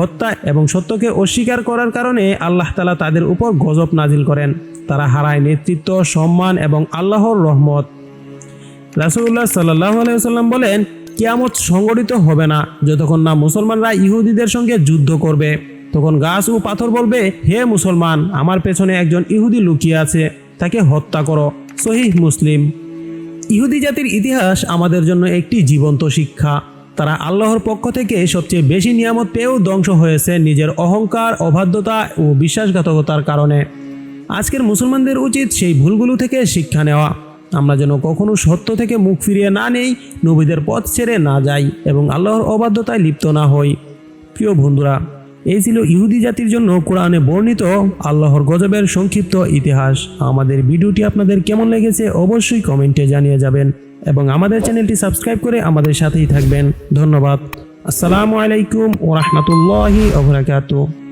হত্যা এবং সত্যকে অস্বীকার করার কারণে আল্লাহ তালা তাদের উপর গজব নাজিল করেন। তারা হারায় নেতৃত্ব, সম্মান এবং আল্লাহর রহমত। রাসুল্লাহ সাল্লাহ আলাইসাল্লাম বলেন, কিয়ামত সংগঠিত হবে না যতক্ষণ না মুসলমানরা ইহুদিদের সঙ্গে যুদ্ধ করবে। তখন গাছ ও পাথর বলবে, হে মুসলমান, আমার পেছনে একজন ইহুদি লুকিয়ে আছে, তাকে হত্যা করো। সহিহ মুসলিম। ইহুদি জাতির ইতিহাস আমাদের জন্য একটি জীবন্ত শিক্ষা। তারা আল্লাহর পক্ষ থেকে সবচেয়ে বেশি নিয়ামত পেয়েও ধ্বংস হয়েছে নিজের অহংকার, অবাধ্যতা ও বিশ্বাসঘাতকতার কারণে। আজকের মুসলমানদের উচিত সেই ভুলগুলো থেকে শিক্ষা নেওয়া। আমরা যেন কখনো সত্য থেকে মুখ ফিরিয়ে না নেই, নবীদের পথ ছেড়ে না যাই এবং আল্লাহর অবাধ্যতায় লিপ্ত না হই। প্রিয় বন্ধুরা এই ছিল ইহুদি জাতির জন্য কোরআনে বর্ণিত আল্লাহর গজবের সংক্ষিপ্ত ইতিহাস। আমাদের ভিডিওটি আপনাদের কেমন লেগেছে অবশ্যই কমেন্টে জানিয়ে যাবেন এবং আমাদের চ্যানেলটি সাবস্ক্রাইব করে আমাদের সাথেই থাকবেন। ধন্যবাদ। আসসালামু আলাইকুম ওরহমতুল্লাহ রহমতুল্লাহি